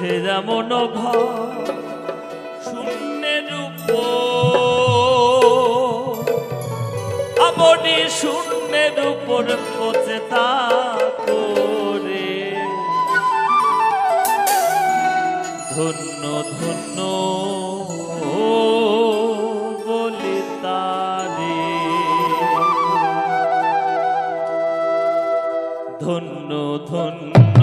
গেছে যেমন ভয় শূন্যের উপর। আপনি শূন্যের উপর পচে করে। ধন্য ধন্য ধন্য ধন্য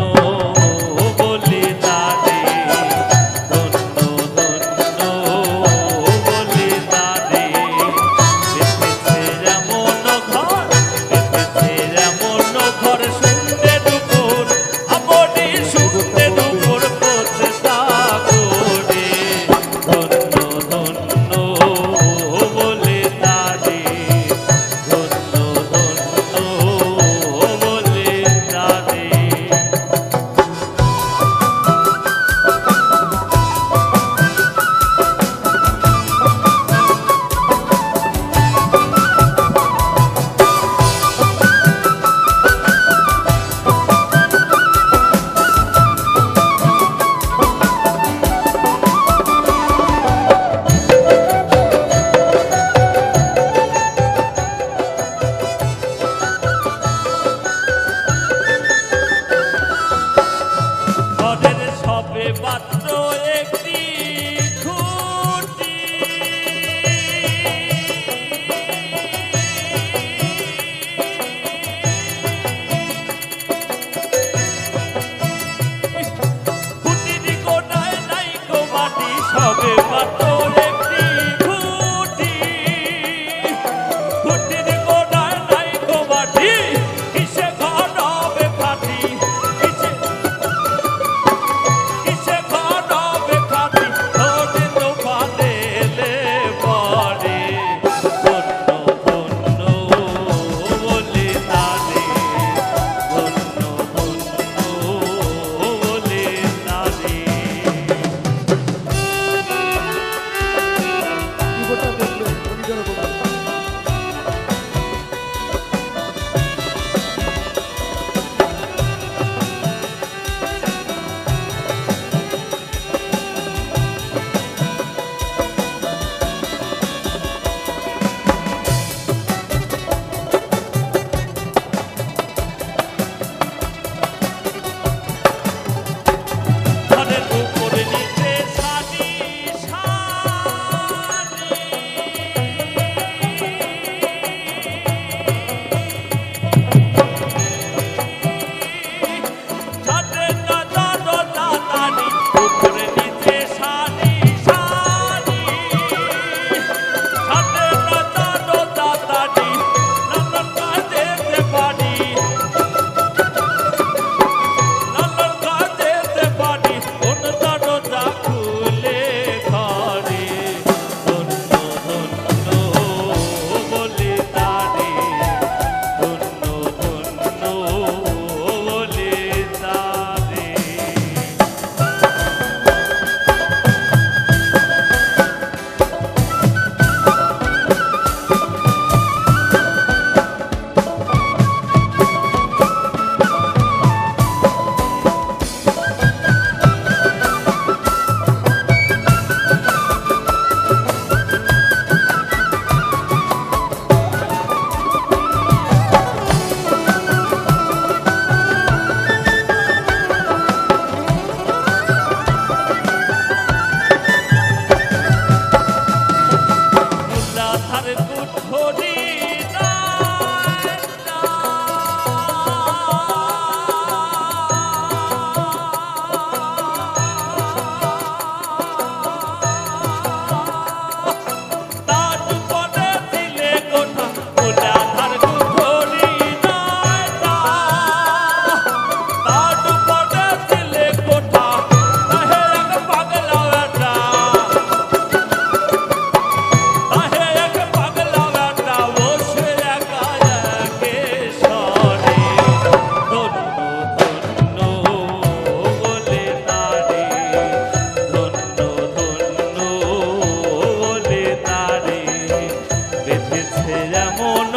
এমন